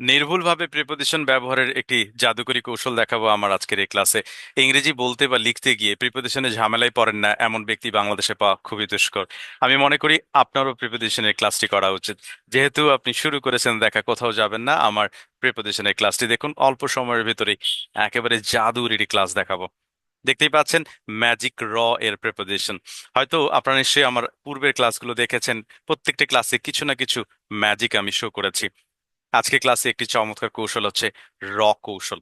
নির্ভুলভাবে প্রিপোজিশন ব্যবহারের একটি জাদুকরী কৌশল দেখাবো আমার আজকের এই ক্লাসে ইংরেজি বলতে বা লিখতে গিয়ে প্রিপোজিশনে ঝামেলায় পড়েন না এমন ব্যক্তি বাংলাদেশে পাওয়া খুবই দুষ্কর। আমি মনে করি আপনারও প্রিপোজিশনের ক্লাসটি করা উচিত। যেহেতু আপনি শুরু করেছেন, দেখা কোথাও যাবেন না, আমার প্রিপোজিশনের ক্লাসটি দেখুন, অল্প সময়ের ভিতরে একেবারে জাদুর একটি ক্লাস দেখাবো। দেখতেই পাচ্ছেন ম্যাজিক র এর প্রিপোজিশন হয়তো আপনারা নিশ্চয়ই আমার পূর্বের ক্লাসগুলো দেখেছেন, প্রত্যেকটি ক্লাসে কিছু না কিছু ম্যাজিক আমি শো করেছি। আজকে ক্লাসে একটি চমৎকার কৌশল হচ্ছে র কৌশল।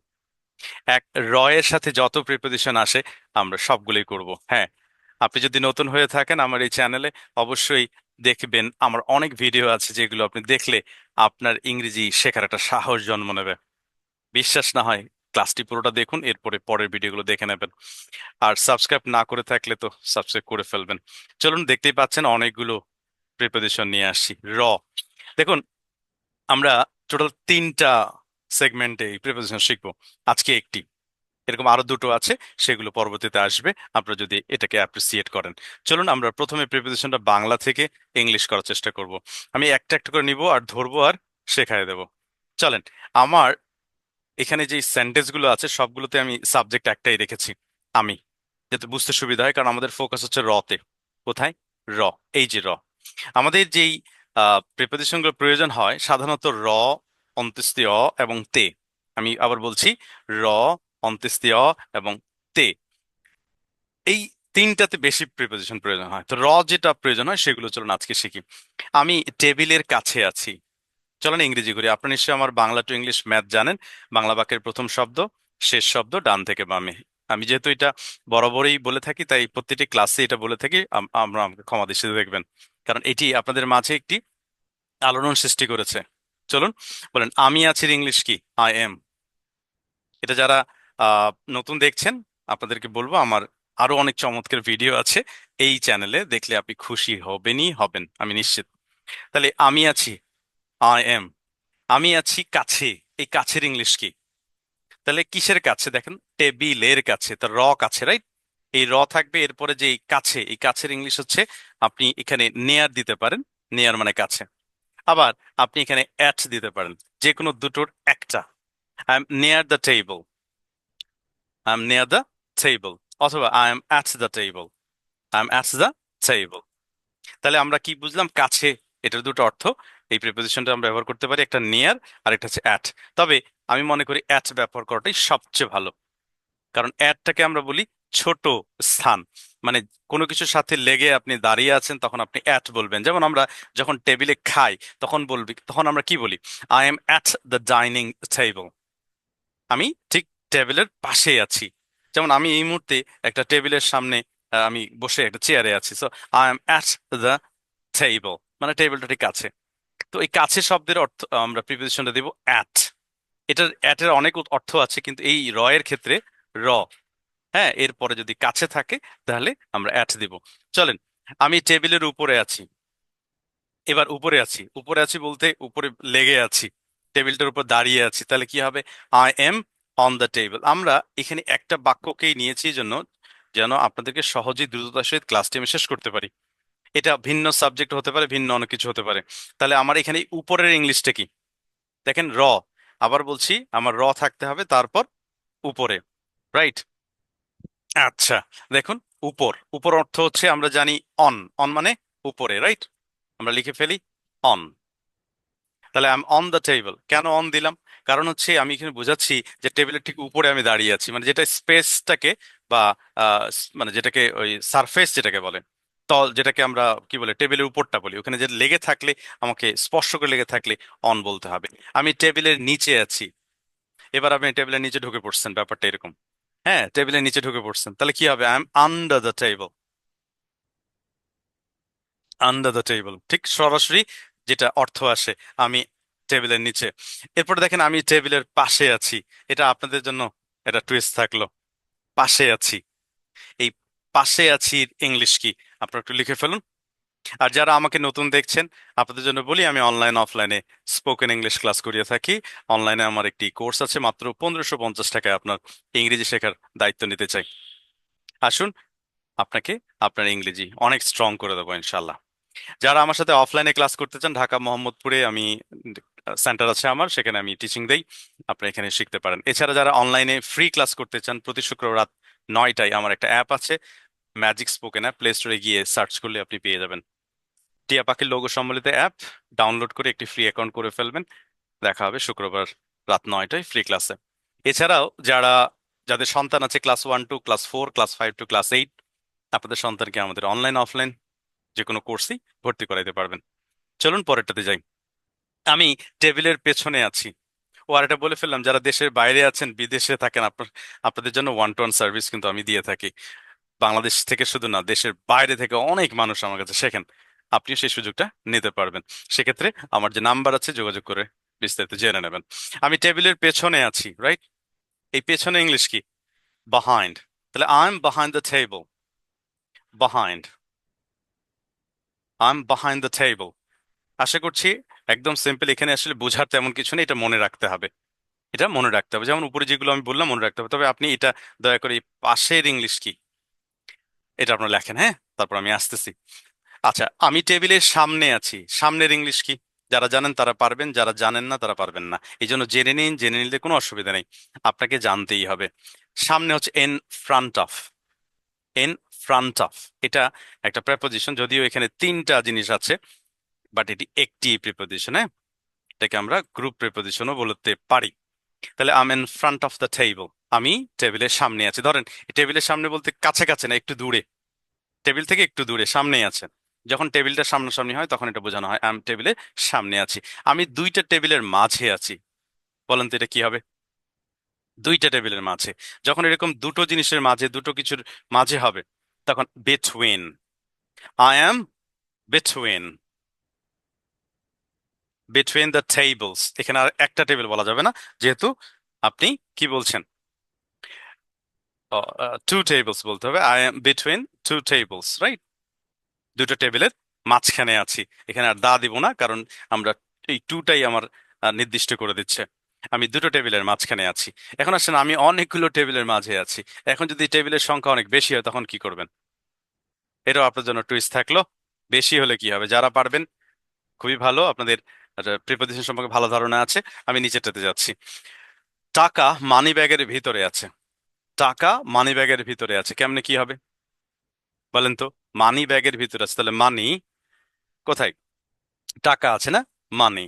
এক র এর সাথে যত প্রিপোজিশন আসে, আমরা সবগুলোই করব। হ্যাঁ আপনি যদি নতুন হয়ে থাকেন আমার এই চ্যানেলে, অবশ্যই দেখবেন আমার অনেক ভিডিও আছে যেগুলো আপনি দেখলে আপনার ইংরেজি শেখার একটা সাহস জন্ম নেবে। বিশ্বাস না হয় ক্লাসটি পুরোটা দেখুন, এরপরে পরের ভিডিওগুলো দেখে নেবেন। আর সাবস্ক্রাইব না করে থাকলে তো সাবস্ক্রাইব করে ফেলবেন। চলুন দেখতেই পাচ্ছেন অনেকগুলো প্রিপোজিশন নিয়ে আসছি। র, দেখুন, আমরা টোটাল তিনটা সেগমেন্টে এই প্রিপোজিশন শিখব। আজকে একটি, এরকম আরও দুটো আছে, সেগুলো পরবর্তীতে আসবে, আপনারা যদি এটাকে অ্যাপ্রিসিয়েট করেন। চলুন আমরা প্রথমে প্রিপোজিশনটা বাংলা থেকে ইংলিশ করার চেষ্টা করব। আমি একটা একটা করে নিব আর ধরবো আর শেখায় দেব। চলেন, আমার এখানে যে সেন্টেন্সগুলো আছে, সবগুলোতে আমি সাবজেক্ট একটাই রেখেছি, আমি। যাতে বুঝতে সুবিধা হয়, কারণ আমাদের ফোকাস হচ্ছে রতে। কোথায়? র, এই যে র। আমাদের যেই প্রিপোজিশনগুলো প্রয়োজন হয়, সাধারণত র অন্ত্যেষ্টি অ এবং তে। আমি আবার বলছি, র অন্ত্যেষ্টি অ এবং তে। এই তিনটাতে বেশি প্রিপোজিশন প্রয়োজন হয়। তো র যেটা প্রয়োজন হয়, সেগুলো চলুন আজকে শিখি। আমি টেবিলের কাছে আছি। চলেন ইংরেজি করি। আপনি নিশ্চয়ই আমার বাংলা টু ইংলিশ ম্যাথ জানেন। বাংলা বাক্যের প্রথম শব্দ, শেষ শব্দ, ডান থেকে বামে। আমি যেহেতু এটা বরাবরই বলে থাকি, তাই প্রত্যেকটি ক্লাসে এটা বলে থাকি। আম- আমরা আমাকে ক্ষমা দৃষ্টিতে দেখবেন। কারণ এটি আপনাদের মাঝে একটি আলোড়ন সৃষ্টি করেছে। চলুন বলেন, আমি আছি ইংলিশ কি? আই এম এটা যারা নতুন দেখছেন, আপনাদেরকে বলব, আমার আরও অনেক চমৎকার ভিডিও আছে। এই চ্যানেলে দেখলে আপনি খুশি হবেনই হবেন, আমি নিশ্চিত। তাহলে আমি আছি আই এম আমি আছি কাছে, এই কাছের ইংলিশ কি? তাহলে কিসের কাছে? দেখেন, টেবিলের কাছে, তো র কাছে, রাইট? এই র থাকবে, এরপরে যে কাছে, এই কাছের ইংলিশ হচ্ছে আপনি এখানে নেয়ার দিতে পারেন নেয়ার মানে কাছে। আবার আপনি এখানে অ্যাট দিতে পারেন যে কোনো দুটোর একটা। I am near the table I am near the table অথবা I am at the table I am at the table তাহলে আমরা কি বুঝলাম? কাছে, এটার দুটো অর্থ। এই প্রিপোজিশনটা আমরা ব্যবহার করতে পারি, একটা নেয়ার আর একটা হচ্ছে অ্যাট তবে আমি মনে করি অ্যাট ব্যবহার করাটাই সবচেয়ে ভালো। কারণ অ্যাটটাকে আমরা বলি ছোট স্থান। মানে কোনো কিছুর সাথে লেগে আপনি দাঁড়িয়ে আছেন, তখন আপনি অ্যাট বলবেন। যেমন আমরা যখন টেবিলে খাই, তখন বলবি, তখন আমরা কি বলি? I am at the dining table আমি ঠিক টেবিলের পাশে আছি। যেমন আমি এই মুহূর্তে একটা টেবিলের সামনে আমি বসে একটা চেয়ারে আছি। So I am at the table মানে টেবিলটা ঠিক কাছে। তো এই কাছে শব্দের অর্থ আমরা প্রিপোজিশনটা দেব অ্যাট এটার অ্যাটের অনেক অর্থ আছে, কিন্তু এই র এর ক্ষেত্রে র। হ্যাঁ এরপরে যদি কাছে থাকে, তাহলে আমরা অ্যাট দিব। চলেন, আমি টেবিলের উপরে আছি। এবার উপরে আছি। উপরে আছি বলতে উপরে লেগে আছি। টেবিলটার উপর দাঁড়িয়ে আছি। তাহলে কি হবে? I am on the table আমরা এখানে একটা বাক্যকেই নিয়েছি জন্য যেন আপনাদেরকে সহজেই দ্রুততার সহিত ক্লাসটি আমি শেষ করতে পারি। এটা ভিন্ন সাবজেক্ট হতে পারে, ভিন্ন অনেক কিছু হতে পারে। তাহলে আমার এখানে উপরের ইংলিশটা কি? দেখেন র আবার বলছি, আমার র থাকতে হবে, তারপর উপরে রাইট আচ্ছা দেখুন, উপর। উপর অর্থ হচ্ছে আমরা জানি অন অন মানে উপরে রাইট আমরা লিখে ফেলি অন তাহলে I am on the table কেন অন দিলাম? কারণ হচ্ছে আমি এখানে বোঝাচ্ছি যে টেবিলের ঠিক উপরে আমি দাঁড়িয়ে আছি। মানে যেটা স্পেসটাকে বা মানে যেটাকে ওই সারফেস যেটাকে বলে, তল যেটাকে আমরা কি বলে টেবিলের উপরটা বলি। ওখানে যে লেগে থাকলে, আমাকে স্পর্শ করে লেগে থাকলে অন বলতে হবে। আমি টেবিলের নিচে আছি। এবার আপনি টেবিলের নিচে ঢুকে পড়ছেন, ব্যাপারটা এরকম। হ্যাঁ টেবিলের নিচে ঢুকে পড়ছেন। তাহলে কি হবে? I am under the table under the table ঠিক সরাসরি যেটা অর্থ আসে, আমি টেবিলের নিচে। এরপর দেখেন, আমি টেবিলের পাশে আছি। এটা আপনাদের জন্য এটা টুইস্ট থাকল। পাশে আছি। এই পাশে আছি ইংলিশ কি? আপনারা একটু লিখে ফেলুন। আর যারা আমাকে নতুন দেখছেন, আপনাদের জন্য বলি, আমি অনলাইন অফলাইনে স্পোকেন ইংলিশ ক্লাস করিয়ে থাকি। অনলাইনে আমার একটি কোর্স আছে, মাত্র পনেরোশো পঞ্চাশ টাকায় আপনার ইংরেজি শেখার দায়িত্ব নিতে চাই। আসুন, আপনাকে আপনার ইংরেজি অনেক স্ট্রং করে দেবো ইনশাল্লাহ যারা আমার সাথে অফলাইনে ক্লাস করতে চান, ঢাকা, মোহাম্মদপুরে আমি সেন্টার আছে আমার, সেখানে আমি টিচিং দেই, আপনি এখানে শিখতে পারেন। এছাড়া যারা অনলাইনে ফ্রি ক্লাস করতে চান, প্রতি শুক্রবার রাত নয়টায় আমার একটা অ্যাপ আছে ম্যাজিক স্পোকেন অ্যাপ প্লে স্টোরে গিয়ে সার্চ করলে আপনি পেয়ে যাবেন। টিয়া পাখির লোগো সম্বলিত অ্যাপ ডাউনলোড করে একটি ফ্রি অ্যাকাউন্ট করে ফেলবেন। দেখা হবে শুক্রবার রাত নয়টায় ফ্রি ক্লাসে এছাড়াও যারা, যাদের সন্তান আছে class one to class four class five to class eight আপনাদের সন্তানকে আমাদের অনলাইন অফলাইন যে কোনো কোর্সেই ভর্তি করাইতে পারবেন। চলুন পরেরটাতে যাই। আমি টেবিলের পেছনে আছি। ও আর এটা বলে ফেললাম, যারা দেশের বাইরে আছেন, বিদেশে থাকেন, আপনার, আপনাদের জন্য ওয়ান টু ওয়ান সার্ভিস কিন্তু আমি দিয়ে থাকি। বাংলাদেশ থেকে শুধু না, দেশের বাইরে থেকে অনেক মানুষ আমার কাছে শেখেন। আপনিও সেই সুযোগটা নিতে পারবেন। সেক্ষেত্রে আমার যে নাম্বার আছে, যোগাযোগ করে বিস্তারিত জেনে নেবেন। আমি টেবিলের পেছনে আছি রাইট এই পেছনে ইংলিশ কি? বাহাইন্ড তাহলে I am behind the table behind I am behind the table আশা করছি একদম সিম্পল এখানে আসলে বোঝার তেমন কিছু নেই, এটা মনে রাখতে হবে। এটা মনে রাখতে হবে। যেমন উপরে যেগুলো আমি বললাম, মনে রাখতে হবে। তবে আপনি এটা দয়া করে পাশের ইংলিশ কি? এটা আপনার লেখেন হ্যাঁ? তারপর আমি আসতেছি। আচ্ছা আমি টেবিলের সামনে আছি। সামনের ইংলিশ কি? যারা জানেন তারা পারবেন, যারা জানেন না তারা পারবেন না। এই জন্য জেনে নিন, জেনে নিলে কোনো অসুবিধা নেই। আপনাকে জানতেই হবে। সামনে হচ্ছে in front of in front of এটা একটা প্রেপোজিশন যদিও এখানে তিনটা জিনিস আছে বাট এটি একটি প্রিপোজিশন হ্যাঁ? এটাকে আমরা গ্রুপ প্রিপোজিশনও বলতে পারি। তাহলে I'm in front of the table আমি টেবিলের সামনে আছি। ধরেন টেবিলের সামনে বলতে কাছে কাছে না, একটু দূরে। টেবিল থেকে একটু দূরে, সামনেই আছেন যখন টেবিলটা সামনাসামনি হয়, তখন এটা বোঝানো হয়, আম টেবিলের সামনে আছি। আমি দুইটা টেবিলের মাঝে আছি। বলেন তো এটা কি হবে? দুইটা টেবিলের মাঝে। যখন এরকম দুটো জিনিসের মাঝে, দুটো কিছুর মাঝে হবে, তখন between I am between between the tables এখানে আর একটা টেবিল বলা যাবে না, যেহেতু আপনি কি বলছেন? টু টেবলস বলতে হবে। I am between two tables right দুটো টেবিলের মাঝখানে আছি। এখানে আর দা দিব না, কারণ আমরা এই টুটাই আমার নির্দিষ্ট করে দিচ্ছে। আমি দুটো টেবিলের মাঝখানে আছি। এখন আসেন, আমি অনেকগুলো টেবিলের মাঝে আছি। এখন যদি টেবিলের সংখ্যা অনেক বেশি হয়, তখন কি করবেন? এটাও আপনার জন্য টুইস্ট থাকল। বেশি হলে কি হবে? যারা পারবেন, খুবই ভালো। আপনাদের প্রিপোজিশন সম্পর্কে ভালো ধারণা আছে। আমি নিচেরটাতে যাচ্ছি। টাকা মানি ব্যাগের ভিতরে আছে। টাকা মানি ব্যাগের ভিতরে আছে। কেমনে কি হবে? বলেন তো মানি ব্যাগের ভিতরে আছে, তাহলে মানি কোথায়? টাকা আছে না? মানি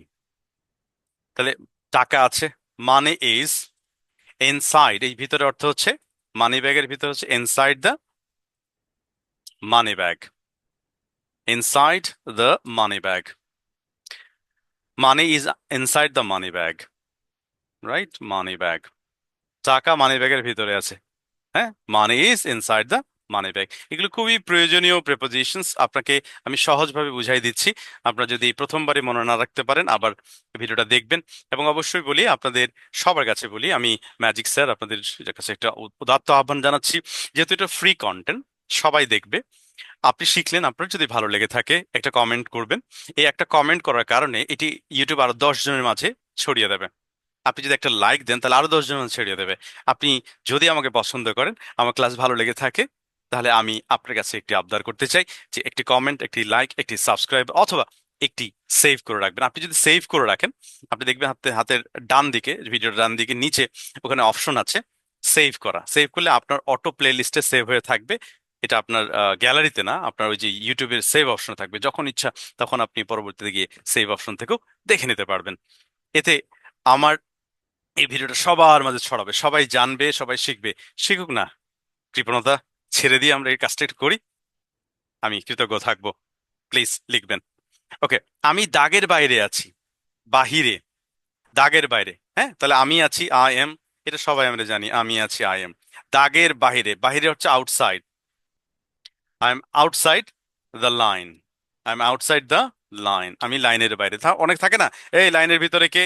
তাহলে টাকা আছে মানি ইজ ইনসাইড এই ভিতরে অর্থ হচ্ছে মানি ব্যাগের ভিতরে হচ্ছে inside the money bag inside the money bag money is inside the money bag right money bag টাকা মানি ব্যাগের ভিতরে আছে হ্যাঁ? Money is inside the money bag. এগুলো খুবই প্রয়োজনীয় প্রেপোজিশনস আপনাকে আমি সহজভাবে বুঝাই দিচ্ছি। আপনারা যদি প্রথমবারই মনে না রাখতে পারেন, আবার ভিডিওটা দেখবেন। এবং অবশ্যই বলি, আপনাদের সবার কাছে বলি, আমি ম্যাজিক স্যার আপনাদের কাছে একটা উদাত্ত আহ্বান জানাচ্ছি। যেহেতু এটা ফ্রি কন্টেন্ট সবাই দেখবে। আপনি শিখলেন, আপনার যদি ভালো লেগে থাকে, একটা কমেন্ট করবেন। এই একটা কমেন্ট করার কারণে এটি ইউটিউব আরও দশ জনের মাঝে ছড়িয়ে দেবে। আপনি যদি একটা লাইক দেন, তাহলে আরও দশ জনের মাঝে ছড়িয়ে দেবে। আপনি যদি আমাকে পছন্দ করেন, আমার ক্লাস ভালো লেগে থাকে তাহলে আমি আপনার কাছে একটি আবদার করতে চাই যে একটি কমেন্ট একটি লাইক একটি সাবস্ক্রাইব অথবা একটি সেভ করে রাখবেন। আপনি যদি সেভ করে রাখেন, আপনি দেখবেন হাতে, হাতের ডান দিকে ভিডিওর ডান দিকে নিচে ওখানে অপশন আছে সেভ করা। সেভ করলে আপনার অটো প্লে লিস্টে সেভ হয়ে থাকবে। এটা আপনার গ্যালারিতে না, আপনার ওই যে ইউটিউবের সেভ অপশন থাকবে। যখন ইচ্ছা তখন আপনি পরবর্তীতে গিয়ে সেভ অপশন থেকেও দেখে নিতে পারবেন। এতে আমার এই ভিডিওটা সবার মাঝে ছড়াবে। সবাই জানবে, সবাই শিখবে। শিখুক না, কৃপণতা। ছেড়ে দিয়ে আমরা এই কাজটা একটু করি। আমি কৃতজ্ঞ থাকব। প্লিজ লিখবেন। ওকে, আমি দাগের বাইরে আছি, বাহিরে। দাগের বাইরে হ্যাঁ? তাহলে আমি আছি আই এম এটা সবাই আমরা জানি, আমি আছি আই এম দাগের বাহিরে বাহিরে হচ্ছে outside I am outside the line I am outside the line আমি লাইনের বাইরে। অনেক থাকে না? এই লাইনের ভিতরে কে?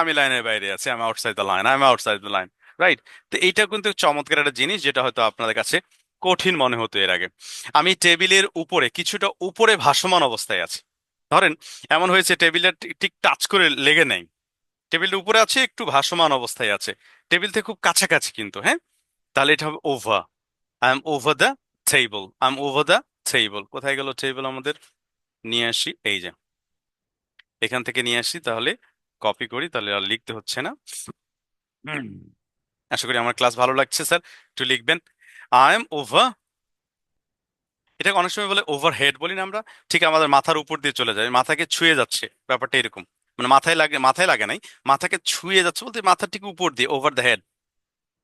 আমি লাইনের বাইরে আছি I am outside the line I am outside the line right তো এইটা কিন্তু চমৎকার একটা জিনিস, যেটা হয়তো আপনাদের কাছে কঠিন মনে হতো এর আগে। আমি টেবিলের উপরে, কিছুটা উপরে ভাসমান অবস্থায় আছি। ধরেন, এমন হয়েছে টেবিলের ঠিক- টাচ করে লেগে নেই। টেবিলের উপরে আছে, একটু ভাসমান অবস্থায় আছে। টেবিল থেকে খুব কাছাকাছি কিন্তু হ্যাঁ? তাহলে এটা হবে over I am over the table I am over the table কোথায় গেল টেবল আমাদের? নিয়ে আসি, এই যে। এখান থেকে নিয়ে আসি, তাহলে কপি করি, তাহলে আর লিখতে হচ্ছে না। আশা করি আমার ক্লাস ভালো লাগছে স্যার একটু লিখবেন। আই এম ওভার এটাকে অনেক সময় বলে ওভারহেড বলি না আমরা। ঠিক আমাদের মাথার উপর দিয়ে চলে যায়, মাথাকে ছুঁয়ে যাচ্ছে, ব্যাপারটা এরকম। মানে মাথায় লাগে মাথায় লাগে নাই, মাথাকে ছুঁয়ে যাচ্ছে বলতে মাথার ঠিক উপর দিয়ে over the head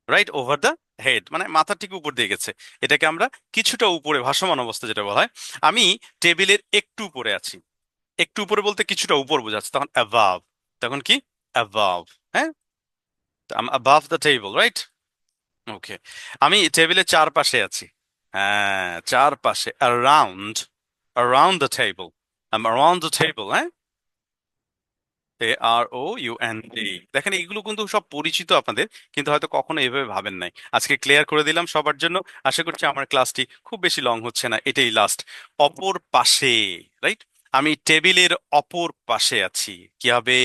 right over the head মানে মাথার ঠিক উপর দিয়ে গেছে। এটাকে আমরা কিছুটা উপরে, ভাসমান অবস্থা যেটা বলা হয়, আমি টেবিলের একটু উপরে আছি। একটু উপরে বলতে কিছুটা উপর বোঝাচ্ছে, তখন অ্যাভাব তখন কি? অ্যাভাব হ্যাঁ? Above the table right okay আমি টেবিলের চারপাশে আছি। হ্যাঁ চারপাশে around around the table around the table হ্যাঁ? A R O U N D দেখেন এগুলো কিন্তু সব পরিচিত আপনাদের, কিন্তু হয়তো কখনো এভাবে ভাবেন নাই। আজকে ক্লিয়ার করে দিলাম সবার জন্য। আশা করছি আমার ক্লাসটি খুব বেশি লং হচ্ছে না, এটাই লাস্ট অপর পাশে রাইট আমি টেবিলের অপর পাশে আছি। কি হবে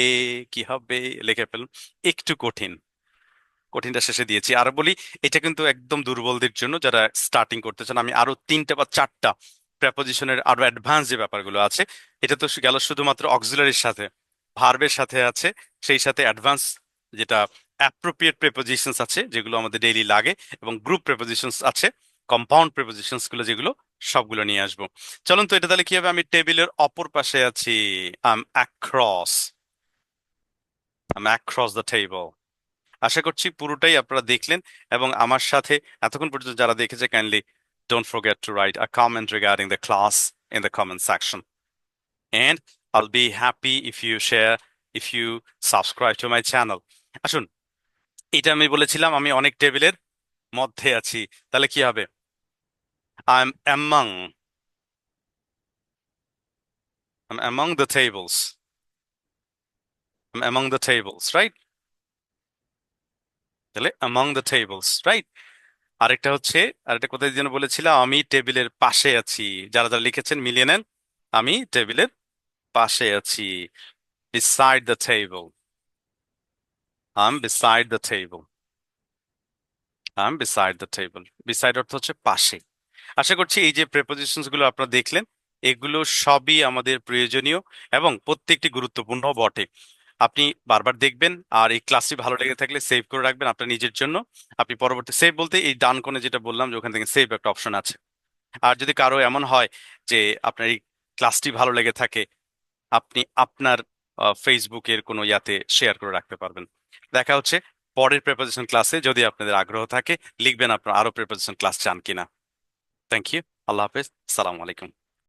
কি হবে, লিখে ফেলুন। একটু কঠিন। কঠিনটা শেষে দিয়েছি। আর বলি, এটা কিন্তু একদম দুর্বলদের জন্য যারা স্টার্টিং করতে চান আমি আরও তিনটা বা চারটা প্রেপোজিশনের আরও অ্যাডভান্স যে ব্যাপারগুলো আছে, এটা তো গেল শুধুমাত্র অক্সিলারির সাথে ভার্বের সাথে আছে, সেই সাথে অ্যাডভান্স যেটা অ্যাপ্রোপ্রিয়েট প্রেপোজিশনস আছে, যেগুলো আমাদের ডেইলি লাগে, এবং গ্রুপ প্রেপোজিশনস আছে কম্পাউন্ড প্রেপোজিশনসগুলো যেগুলো, সবগুলো নিয়ে আসব। চলুন তো, এটা তাহলে কি হবে? আমি টেবিলের অপর পাশে আছি I'm across I'm across the table আশা করছি পুরোটাই আপনারা দেখলেন এবং আমার সাথে এতক্ষণ পর্যন্ত যারা দেখেছে kindly don't forget to write a comment regarding the class in the comment section. And I'll be happy if you share, if you subscribe to my channel. আসুন এটা আমি বলেছিলাম আমি অনেক টেবিলের মধ্যে আছি তাহলে কি হবে I am among I'm among the tables. I'm among the tables, right? তাহলে among দ্য tables, right? আরেকটা হচ্ছে আরেকটা কোথায় যেন বলেছিলাম আমি টেবিলের পাশে আছি। যারা যারা লিখেছেন মিলিয়ে নেন। আমি টেবিলের পাশে আছি। Beside the table. I'm beside the table. I'm beside the table. Beside অর্থ হচ্ছে পাশে। আশা করছি এই যে প্রেপোজিশনসগুলো আপনারা দেখলেন এগুলো সবই আমাদের প্রয়োজনীয় এবং প্রত্যেকটি গুরুত্বপূর্ণ বটে। আপনি বারবার দেখবেন, আর এই ক্লাসটি ভালো লেগে থাকলে সেভ করে রাখবেন আপনার নিজের জন্য। আপনি পরবর্তী সেভ বলতে এই ডান কোণে যেটা বললাম যে ওখান থেকে সেভ একটা অপশন আছে। আর যদি কারও এমন হয় যে আপনার এই ক্লাসটি ভালো লেগে থাকে, আপনি আপনার ফেসবুকের কোনো ইয়াতে শেয়ার করে রাখতে পারবেন। দেখা হচ্ছে পরের প্রেপারেশন ক্লাসে যদি আপনাদের আগ্রহ থাকে, লিখবেন আপনার আরও প্রেপারেশন ক্লাস চান কিনা। থ্যাংক ইউ আল্লাহ হাফেজ। সালাম আলাইকুম।